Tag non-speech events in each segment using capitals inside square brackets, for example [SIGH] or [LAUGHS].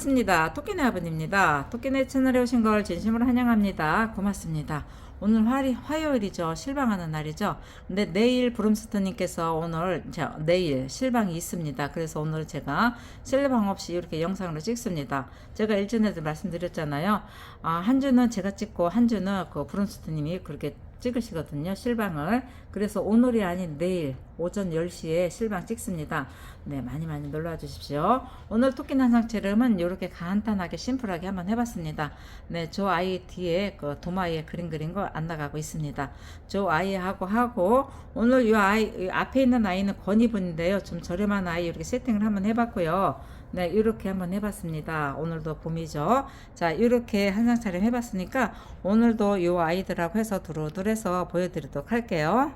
반갑습니다. 토끼네 아버님입니다. 토끼네 채널에 오신 걸 진심으로 환영합니다. 고맙습니다. 오늘 화, 화요일이죠. 실방하는 날이죠. 근데 내일 브룸스터님께서 오늘 자, 내일 실방이 있습니다. 그래서 오늘 제가 실방 없이 이렇게 영상으로 찍습니다. 제가 일전에도 말씀드렸잖아요. 아, 한 주는 제가 찍고 한 주는 그 브룸스터님이 그렇게 찍으시거든요. 실방을. 그래서 오늘이 아닌 내일 오전 10시에 실방 찍습니다. 네, 많이 많이 놀러 와 주십시오. 오늘 토끼 난상체름은 이렇게 간단하게 심플하게 한번 해봤습니다. 네, 저 아이 뒤에 그 도마에 그림 그린 거 안 나가고 있습니다. 저 아이하고 하고 오늘 이 아이 이 앞에 있는 아이는 권이분인데요. 좀 저렴한 아이 이렇게 세팅을 한번 해봤고요. 네, 이렇게 한번 해봤습니다. 오늘도 봄이죠. 자, 이렇게 한상 차림 해봤으니까 오늘도 이 아이들하고 해서 두루두루 해서 보여드리도록 할게요.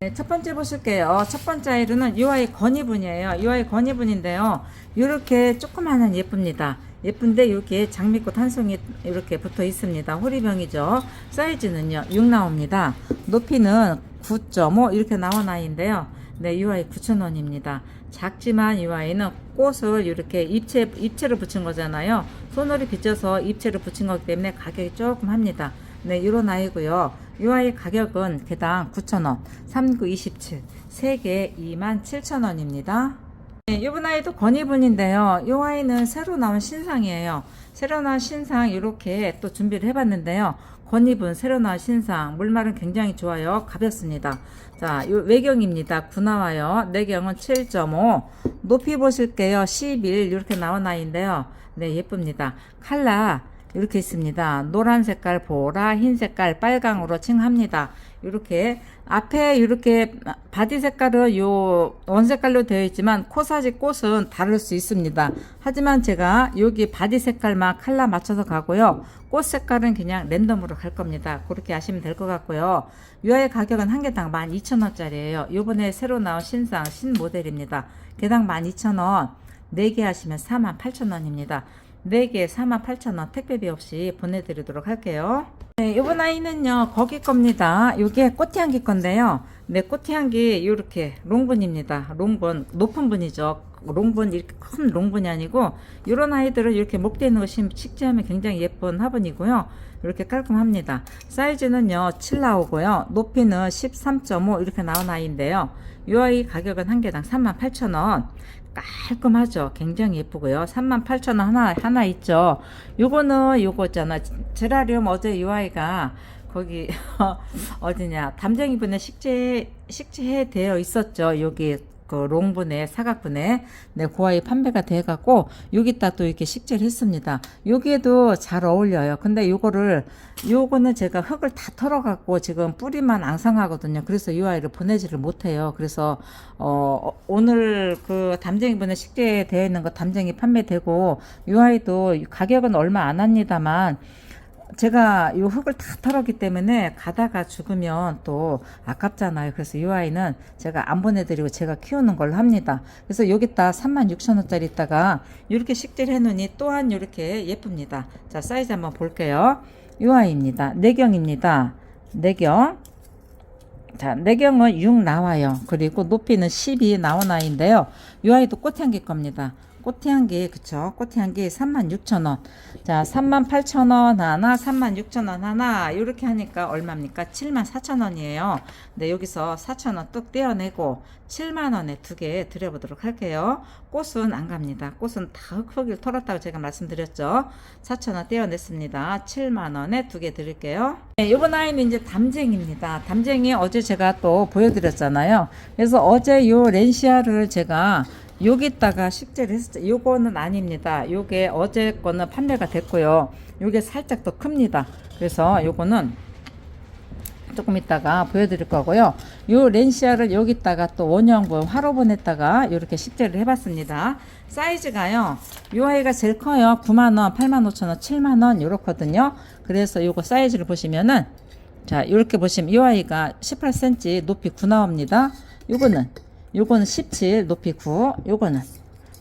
네, 첫 번째 보실게요. 첫 번째 아이로는 이 아이 건이분이에요. 이 아이 건이분인데요. 이렇게 조그마한 예쁩니다. 예쁜데 여기에 장미꽃 한 송이 이렇게 붙어 있습니다. 호리병이죠. 사이즈는요, 6 나옵니다. 높이는 9.5 이렇게 나온 아이인데요. 네, 이 아이 9,000원입니다. 작지만 이 아이는 꽃을 이렇게 입체, 입체로 붙인 거잖아요. 손으로 빗져서 입체로 붙인 거기 때문에 가격이 조금 합니다. 네, 이런 아이고요. 이 아이 가격은 개당 9,000원, 3927, 3개 27,000원입니다. 네, 이번 아이도 건이분인데요. 이 아이는 새로 나온 신상이에요. 새로 나온 신상 이렇게 또 준비를 해봤는데요. 건이분 새로 나온 신상 물말은 굉장히 좋아요. 가볍습니다. 자, 요 외경입니다. 9 나와요. 내경은 7.5. 높이 보실게요. 11 이렇게 나온 아이인데요. 네, 예쁩니다. 칼라 이렇게 있습니다. 노란 색깔, 보라, 흰 색깔, 빨강으로 칭합니다. 이렇게 앞에 이렇게 바디 색깔은 요 원색깔로 되어 있지만 코사지 꽃은 다를 수 있습니다. 하지만 제가 여기 바디 색깔만 칼라 맞춰서 가고요. 꽃 색깔은 그냥 랜덤으로 갈 겁니다. 그렇게 하시면 될 것 같고요. 이 아이 가격은 한 개당 12,000원짜리예요. 요번에 새로 나온 신상 신모델입니다. 개당 12,000원. 4개 하시면 48,000원입니다. 4개 48,000원 택배비 없이 보내드리도록 할게요. 네, 이번 아이는요, 거기 겁니다. 이게 꽃향기 건데요. 네, 꽃향기, 요렇게, 롱분입니다. 롱분, 높은 분이죠. 롱분, 이렇게 큰 롱분이 아니고, 요런 아이들은 이렇게 목대에 있는 거 심- 식재하면 굉장히 예쁜 화분이고요. 이렇게 깔끔합니다. 사이즈는요, 7 나오고요. 높이는 13.5 이렇게 나온 아이인데요. 이 아이 가격은 한 개당 38,000원. 깔끔하죠. 굉장히 예쁘고요. 38,000원 하나, 하나 있죠. 요거는 요거 있잖아. 제라리움 어제 요 아이가 거기 [LAUGHS] 어디냐. 담쟁이분에 식재, 식재해 되어 있었죠. 여기 그 롱분에 사각분에 네, 고아이 판매가 돼 갖고 여기다 또 이렇게 식재를 했습니다. 여기에도 잘 어울려요. 근데 요거를 요거는 제가 흙을 다 털어 갖고 지금 뿌리만 앙상하거든요. 그래서 이 아이를 보내지를 못해요. 그래서 어 오늘 그 담쟁이 분에 식재되어 있는 거 담쟁이 판매되고 이 아이도 가격은 얼마 안 합니다만 제가 이 흙을 다 털었기 때문에 가다가 죽으면 또 아깝잖아요. 그래서 이 아이는 제가 안 보내드리고 제가 키우는 걸로 합니다. 그래서 여기다 36,000원짜리 있다가 이렇게 식재를 해놓으니 또한 이렇게 예쁩니다. 자, 사이즈 한번 볼게요. 이 아이입니다. 내경입니다. 내경. 자, 내경은 6 나와요. 그리고 높이는 12 나온 아이인데요. 이 아이도 꽃향기 겁니다. 꽃향기, 그쵸? 꽃향기 36,000원. 자, 38,000원 하나, 36,000원 하나. 이렇게 하니까 얼마입니까? 74,000원이에요. 네, 여기서 4,000원 뚝 떼어내고 7만원에 두 개 드려보도록 할게요. 꽃은 안 갑니다. 꽃은 다 흙흙을 털었다고 제가 말씀드렸죠. 4,000원 떼어냈습니다. 7만원에 두 개 드릴게요. 네, 요번 아이는 이제 담쟁입니다. 담쟁이 어제 제가 또 보여드렸잖아요. 그래서 어제 요 렌시아를 제가 여기다가 식재를 했었죠. 요거는 아닙니다. 요게 어제 거는 판매가 됐고요. 요게 살짝 더 큽니다. 그래서 요거는 조금 있다가 보여드릴 거고요. 요 렌시아를 여기다가 또 원형분 화로본에다가 이렇게 식재를 해봤습니다. 사이즈가요. 요 아이가 제일 커요. 9만원, 8만 5천원, 7만원 요렇거든요. 그래서 요거 사이즈를 보시면은 자 이렇게 보시면 이 아이가 18cm 높이 9 나옵니다. 요거는 요거는 17 높이 9 요거는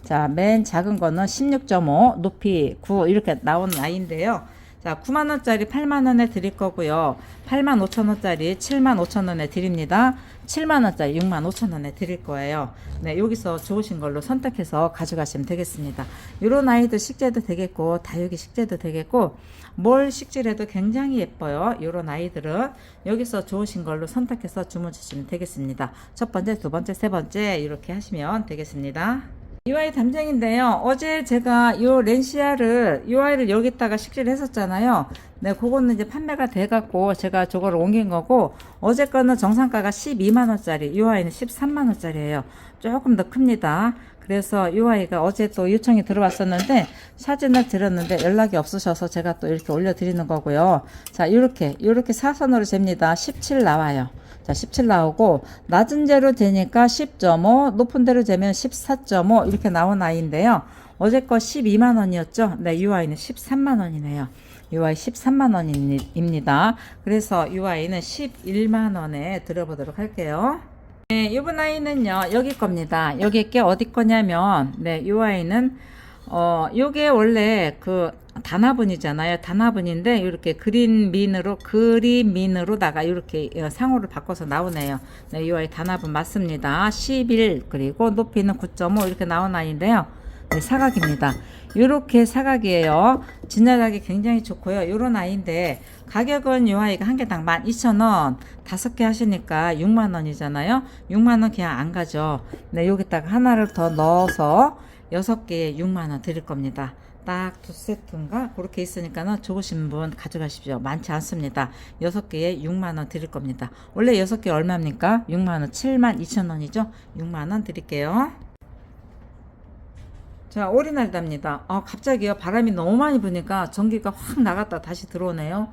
자 맨 작은 거는 16.5 높이 9 이렇게 나오는 아이인데요. 자, 9만원짜리 8만원에 드릴 거고요. 8만 5천원짜리 7만 5천원에 드립니다. 7만원짜리 6만 5천원에 드릴 거예요. 네, 여기서 좋으신 걸로 선택해서 가져가시면 되겠습니다. 요런 아이들 식재도 되겠고, 다육이 식재도 되겠고, 뭘 식재해도 굉장히 예뻐요. 요런 아이들은 여기서 좋으신 걸로 선택해서 주문 주시면 되겠습니다. 첫 번째, 두 번째, 세 번째 이렇게 하시면 되겠습니다. 이 아이 담장인데요. 어제 제가 요 렌시아를 이 아이를 여기다가 식재를 했었잖아요. 네, 그거는 이제 판매가 돼갖고 제가 저거를 옮긴 거고 어제 거는 정상가가 12만 원짜리, 이 아이는 13만 원짜리예요. 조금 더 큽니다. 그래서 이 아이가 어제 또 요청이 들어왔었는데 사진을 드렸는데 연락이 없으셔서 제가 또 이렇게 올려드리는 거고요. 자, 이렇게 이렇게 사선으로 잽니다. 17 나와요. 자, 17 나오고 낮은 재로 재니까 10.5, 높은 대로 재면 14.5 이렇게 나온 아이인데요. 어제 거 12만 원이었죠. 네, 이 아이는 13만 원이네요. 이 아이 13만 원입니다. 그래서 이 아이는 11만 원에 들어보도록 할게요. 네, 이번 아이는요, 여기 겁니다. 여기 게 어디 거냐면, 네, 이 아이는, 어, 요게 원래 그 단화분이잖아요. 단화분인데, 이렇게 그린민으로, 그린민으로다가 이렇게 어, 상호를 바꿔서 나오네요. 네, 이 아이 단화분 맞습니다. 11, 그리고 높이는 9.5 이렇게 나온 아이인데요. 네, 사각입니다. 이렇게 사각이에요. 진열하기 굉장히 좋고요. 요런 아이인데 가격은 요 아이가 한 개당 12,000원. 다섯 개 하시니까 6만 원이잖아요. 6만 원 그냥 안 가죠. 네, 여기다가 하나를 더 넣어서 여섯 개에 6만 원 드릴 겁니다. 딱 두 세트인가 그렇게 있으니까는 좋으신 분 가져가십시오. 많지 않습니다. 여섯 개에 6만 원 드릴 겁니다. 원래 여섯 개 얼마입니까? 6만 원, 7만 2천 원이죠. 6만 원 드릴게요. 자, 오리날답니다. 아, 갑자기요. 바람이 너무 많이 부니까 전기가 확 나갔다 다시 들어오네요.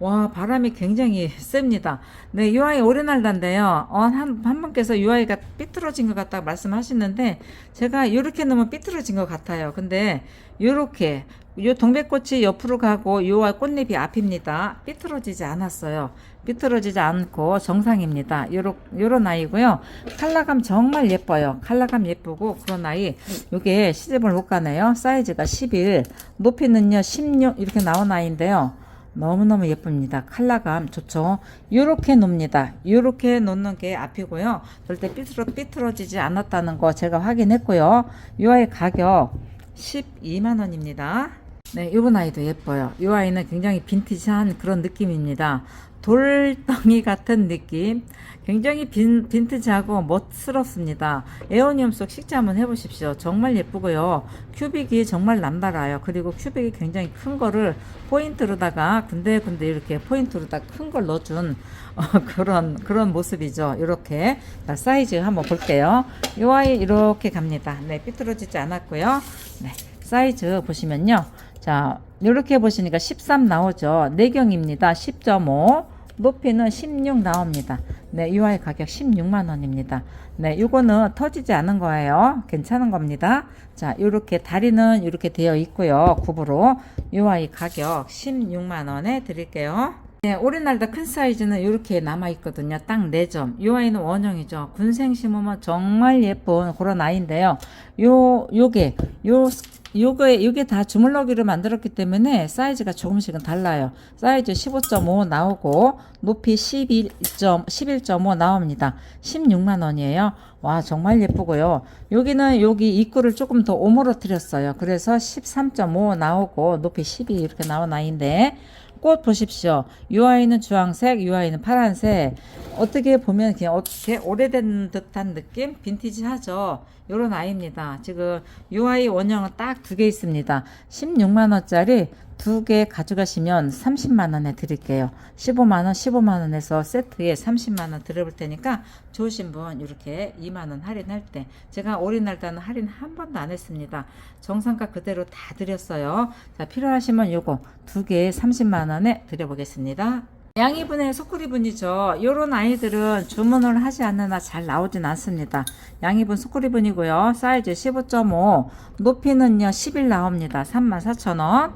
와, 바람이 굉장히 셉니다. 네, 이 아이 오리날다인데요. 어, 한, 한 분께서 이 아이가 삐뚤어진 것 같다고 말씀하시는데, 제가 이렇게 넣으면 삐뚤어진 것 같아요. 근데, 요렇게, 요 동백꽃이 옆으로 가고, 요 꽃잎이 앞입니다. 삐뚤어지지 않았어요. 삐뚤어지지 않고 정상입니다. 요런, 요런 아이고요. 컬러감 정말 예뻐요. 컬러감 예쁘고 그런 아이. 요게 시집을 못 가네요. 사이즈가 11, 높이는요 16 이렇게 나온 아이인데요. 너무너무 예쁩니다. 컬러감 좋죠. 요렇게 놓습니다. 요렇게 놓는 게 앞이고요. 절대 삐뚤어, 삐뚤어지지 않았다는 거 제가 확인했고요. 요 아이 가격 12만원입니다. 네, 이번 아이도 예뻐요. 이 아이는 굉장히 빈티지한 그런 느낌입니다. 돌덩이 같은 느낌. 굉장히 빈, 빈티지하고 멋스럽습니다. 에어니움 속 식재 한번 해보십시오. 정말 예쁘고요. 큐빅이 정말 남달라요. 그리고 큐빅이 굉장히 큰 거를 포인트로다가 군데군데 이렇게 포인트로 다 큰 걸 넣어준 어, 그런 그런 모습이죠. 이렇게 자, 사이즈 한번 볼게요. 이 아이 이렇게 갑니다. 네, 삐뚤어지지 않았고요. 네, 사이즈 보시면요. 자, 이렇게 보시니까 13 나오죠. 내경입니다. 10.5. 높이는 16 나옵니다. 네, 이 아이 가격 16만 원입니다. 네, 이거는 터지지 않은 거예요. 괜찮은 겁니다. 자, 이렇게 다리는 이렇게 되어 있고요. 굽으로 이 아이 가격 16만 원에 드릴게요. 네, 오리날다 큰 사이즈는 이렇게 남아 있거든요. 딱 4점. 이 아이는 원형이죠. 군생 심으면 정말 예쁜 그런 아이인데요. 요 요게 요 요게 요게 다 주물럭이로 만들었기 때문에 사이즈가 조금씩은 달라요. 사이즈 15.5 나오고 높이 11. 11.5 나옵니다. 16만 원이에요. 와 정말 예쁘고요. 여기는 여기 입구를 조금 더 오므러뜨렸어요. 그래서 13.5 나오고 높이 12 이렇게 나온 아이인데 꽃 보십시오. 이 아이는 주황색, 이 아이는 파란색. 어떻게 보면 그냥 어떻게 오래된 듯한 느낌? 빈티지하죠. 요런 아이입니다. 지금 이 아이 원형은 딱 두 개 있습니다. 16만 원짜리 두 개 가져가시면 30만 원에 드릴게요. 15만 원, 15만 원에서 세트에 30만 원 드려볼 테니까 좋으신 분 이렇게 2만 원 할인할 때 제가 올인날다는 할인 한 번도 안 했습니다. 정상가 그대로 다 드렸어요. 자, 필요하시면 요거 두 개에 30만 원에 드려보겠습니다. 양이분의 소쿠리분이죠. 요런 아이들은 주문을 하지 한잘 나오진 않습니다. 양이분 소쿠리분이고요. 사이즈 15.5, 높이는요 11 나옵니다. 34,000원.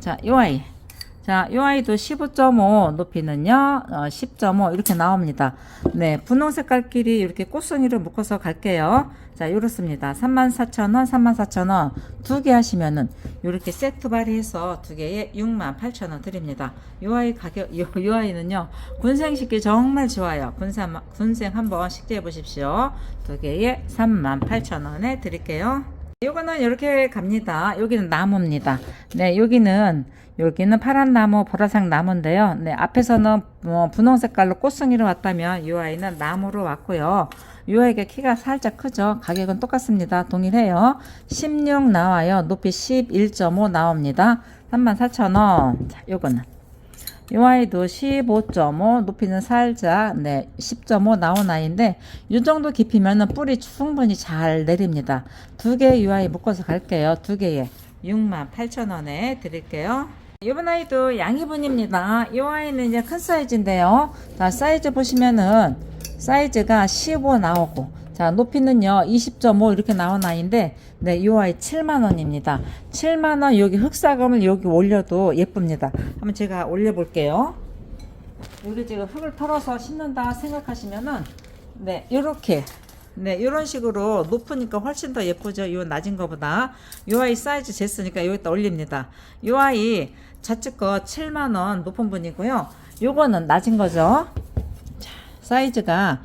자, 요 아이. 자, 이 아이도 15.5 높이는요, 어, 10.5 이렇게 나옵니다. 네, 분홍 색깔끼리 이렇게 꽃송이를 묶어서 갈게요. 자, 이렇습니다. 34,000원, 34,000원 두 개 하시면은 이렇게 세트 발휘해서 두 개에 68,000원 드립니다. 이 아이 가격, 이, 이 아이는요, 군생 식기 정말 좋아요. 군생, 군생 한번 식재해 보십시오. 두 개에 38,000원에 드릴게요. 요거는 이렇게 갑니다. 여기는 나무입니다. 네, 여기는 여기는 파란 나무, 보라색 나무인데요. 네, 앞에서는 뭐 분홍 색깔로 꽃송이로 왔다면 이 아이는 나무로 왔고요. 이 아이가 키가 살짝 크죠. 가격은 똑같습니다. 동일해요. 16 나와요. 높이 11.5 나옵니다. 34,000원. 자, 요거는 이 아이도 15.5 높이는 살짝 네 10.5 나온 아이인데 이 정도 깊이면은 뿌리 충분히 잘 내립니다. 두개이 아이 묶어서 갈게요. 두 개에 68,000원에 드릴게요. 이번 아이도 양이분입니다. 이 아이는 이제 큰 사이즈인데요. 자 사이즈 보시면은 사이즈가 15 나오고 자 높이는요 20.5 이렇게 나온 아이인데 네, 이 아이 7만원입니다. 7만원 여기 흙사금을 여기 올려도 예쁩니다. 한번 제가 올려볼게요. 여기 지금 흙을 털어서 심는다 생각하시면은 네 요렇게. 네 이런 식으로 높으니까 훨씬 더 예쁘죠? 이 낮은 거보다. 이 아이 사이즈 쟀으니까 여기다 올립니다. 이 아이 좌측 거 7만원 높은 분이고요. 요거는 낮은 거죠? 자, 사이즈가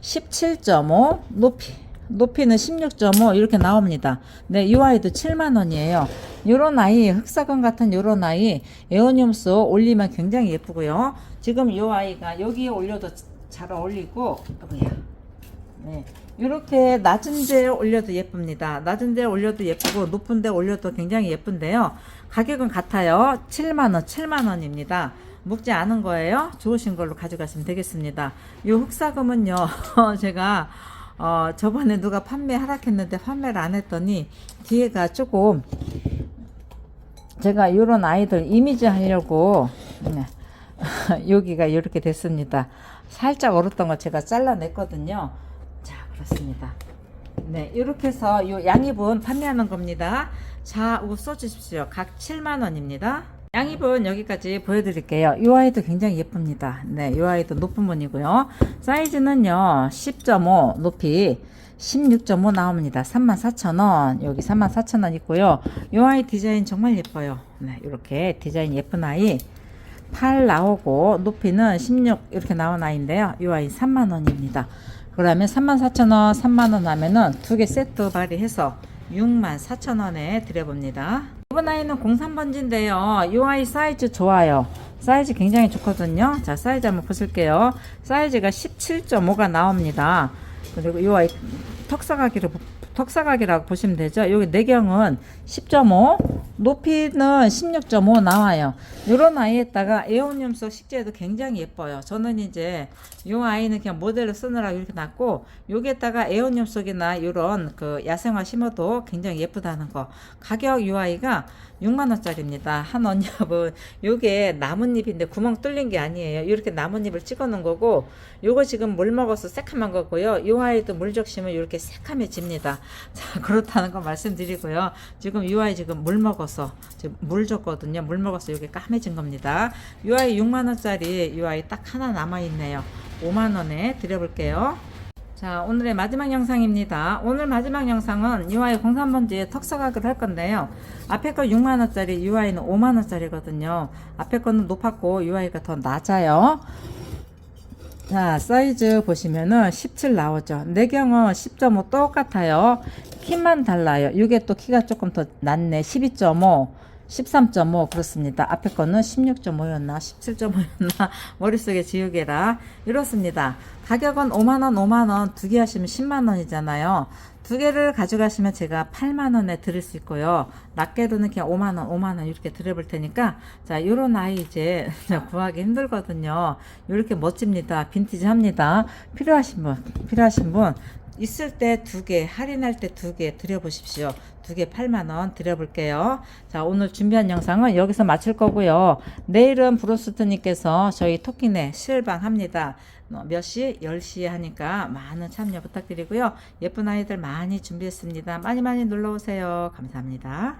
17.5 높이 높이는 16.5 이렇게 나옵니다. 네, 이 아이도 7만 원이에요. 요런 아이 흑사건 같은 요런 아이 에어늄스 올리면 굉장히 예쁘고요. 지금 이 아이가 여기에 올려도 잘 어울리고 뭐야? 네. 이렇게 낮은 데 올려도 예쁩니다. 낮은 데 올려도 예쁘고 높은 데 올려도 굉장히 예쁜데요. 가격은 같아요. 7만원, 7만원입니다. 묵지 않은 거예요. 좋으신 걸로 가져가시면 되겠습니다. 이 흑사금은요, [LAUGHS] 제가, 어, 저번에 누가 판매 하락했는데 판매를 안 했더니 뒤에가 조금 제가 이런 아이들 이미지 하려고 네. [LAUGHS] 여기가 이렇게 됐습니다. 살짝 얼었던 거 제가 잘라냈거든요. 자, 그렇습니다. 네, 이렇게 해서 요 양입은 판매하는 겁니다. 자, 이거 써주십시오. 각 7만원입니다. 양입은 여기까지 보여드릴게요. 이 아이도 굉장히 예쁩니다. 네, 이 아이도 높은 분이고요. 사이즈는요, 10.5 높이 16.5 나옵니다. 34,000원. 여기 34,000원 있고요. 이 아이 디자인 정말 예뻐요. 네, 이렇게 디자인 예쁜 아이. 팔 나오고 높이는 16 이렇게 나온 아이인데요. 이 아이 3만 원입니다. 그러면 34,000원, 3만 원 하면은 두 개 세트 발휘해서 64,000원에 드려봅니다. 이번 아이는 03번지인데요. 이 아이 사이즈 좋아요. 사이즈 굉장히 좋거든요. 자, 사이즈 한번 보실게요. 사이즈가 17.5가 나옵니다. 그리고 이 아이 턱사각이로 턱사각이라고 보시면 되죠. 여기 내경은 10.5, 높이는 16.5 나와요. 이런 아이에다가 에어늄석 식재도 굉장히 예뻐요. 저는 이제 이 아이는 그냥 모델로 쓰느라고 이렇게 놨고 여기에다가 에어늄석이나 이런 그 야생화 심어도 굉장히 예쁘다는 거. 가격 이 아이가 6만 원짜리입니다. 한 언니분 요게 나뭇잎인데 구멍 뚫린 게 아니에요. 이렇게 나뭇잎을 찍어 놓은 거고 요거 지금 물 먹어서 새카만 거고요. 이 아이도 물 적시면 이렇게 새카매집니다. 자 그렇다는 거 말씀드리고요. 지금 이 아이 지금 물 먹어서 지금 물 줬거든요. 물 먹어서 이게 까매진 겁니다. 이 아이 6만 원짜리 이 아이 딱 하나 남아 있네요. 5만 원에 드려볼게요. 자 오늘의 마지막 영상입니다. 오늘 마지막 영상은 UI 03번지에 턱사각을 할 건데요. 앞에 거 6만원짜리 UI는 5만원짜리거든요. 앞에 거는 높았고 UI가 더 낮아요. 자 사이즈 보시면은 17 나오죠. 내경은 10.5 똑같아요. 키만 달라요. 이게 또 키가 조금 더 낮네. 12.5 13.5 그렇습니다. 앞에 거는 16.5였나 17.5였나 [LAUGHS] 머릿속에 지우개라 이렇습니다. 가격은 5만원 5만원 두 개 하시면 10만원이잖아요. 두 개를 가져가시면 제가 8만원에 드릴 수 있고요. 낱개로는 그냥 5만원 5만원 이렇게 드려볼 테니까 자 요런 아이 이제 [LAUGHS] 구하기 힘들거든요. 이렇게 멋집니다. 빈티지 합니다. 필요하신 분 필요하신 분 있을 때 두 개, 할인할 때 두 개 드려보십시오. 두 개 8만원 드려볼게요. 자, 오늘 준비한 영상은 여기서 마칠 거고요. 내일은 브로스트님께서 저희 토끼네 실방 합니다. 어, 몇 시? 10시에 하니까 많은 참여 부탁드리고요. 예쁜 아이들 많이 준비했습니다. 많이 많이 놀러 오세요. 감사합니다.